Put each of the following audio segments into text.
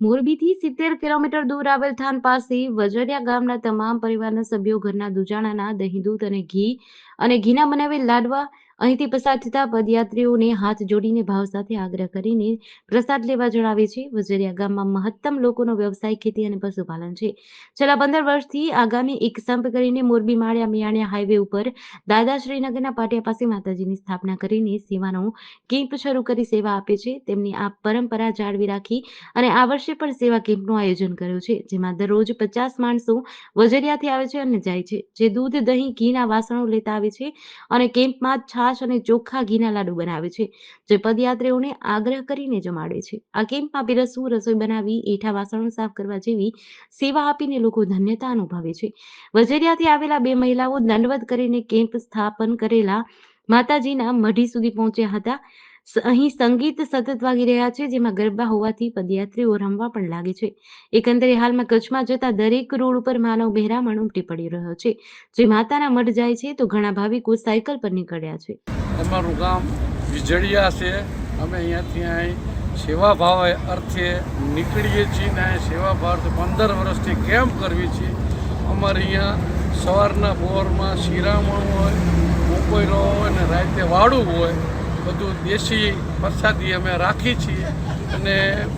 મોરબીથી સિત્તેર કિલોમીટર દૂર આવેલ થાન પાસે વજરિયા ગામના તમામ પરિવારના સભ્યો ઘરના દુજાણાના, દહીં, દૂધ અને ઘી અને ઘીના બનાવેલ લાડવા અહીંથી પસાર થતા પદયાત્રીઓને હાથ જોડીને ભાવ સાથે આગ્રહ કરીને પ્રસાદ લેવા જણાવે છે. વજરિયા ગામમાં મહત્તમ લોકોનો વ્યવસાય ખેતી અને પશુપાલન છે. છેલ્લા પંદર વર્ષથી આગામી એક સંપ કરીને મોરબી, માળિયા, મિયાણિયા હાઈવે ઉપર દાદા શ્રીનગરના પાટિયા પાસે માતાજીની સ્થાપના કરીને સેવાનો કેમ્પ શરૂ કરી સેવા આપે છે. તેમની આ પરંપરા જાળવી રાખી અને આ વર્ષે પણ સેવા કેમ્પનું આયોજન કર્યું છે, જેમાં દરરોજ પચાસ માણસો વજરિયાથી આવે છે અને જાય છે. જે દૂધ, દહીં, ઘીના વાસણો લેતા આવે છે અને કેમ્પમાં છાશ અને ચોખ્ખા ઘીના લાડુ બનાવે છે, જે પદયાત્રીઓને આગ્રહ કરીને જમાડે છે. આ કેમ્પમાં પીરસવું, રસોઈ બનાવી એઠા વાસણો સાફ કરવા જેવી સેવા આપીને લોકો ધન્યતા અનુભવે છે. વજેરિયાથી આવેલા બે મહિલાઓ દંડવત કરીને કેમ્પ સ્થાપન કરેલા માતાજીના મઢી સુધી પહોંચ્યા હતા. અહીં સંગીત સતત વાગી રહ્યા છે, જેમાં ગરબા હોવાથી પદયાત્રીઓ રમવા પણ લાગે છે. એકંદરે હાલમાં કચ્છમાં જતા દરેક રોડ ઉપર માનવ બહેરામણ ઉમટી પડી રહ્યો છે. જે માતાના મઢ જાય છે, તો ઘણા ભાવિકો સાયકલ પર નીકળ્યા છે. અમારું ગામ વિજળિયા છે. અમે અહીંયાથી અહીં સેવાભાવ અર્થે નીકળીએ છીએ ને અહીં સેવાભાવ પંદર વર્ષથી કેમ્પ કરવી છે. અમારે અહીંયા સવારના પોરમાં શિરામણ હોય બપોરો હોય ને રાતે વાળું હોય. બધું દેશી પ્રસાદી અમે રાખી છીએ અને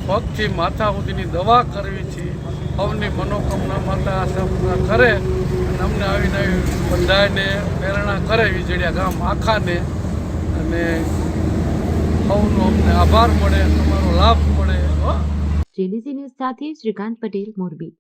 પગથી માથા સુધીની દવા કરવી છીએ. સૌની મનોકામના માતા આશા કરે અને અમને આવીને નવી બધાને પ્રેરણા કરે વિજળિયા ગામ આખાને. અને સૌનો અમને આભાર મળે, તમારો લાભ મળે જેડીસી ન્યૂઝ સાથે શ્રીકાંત પટેલ, મોરબી.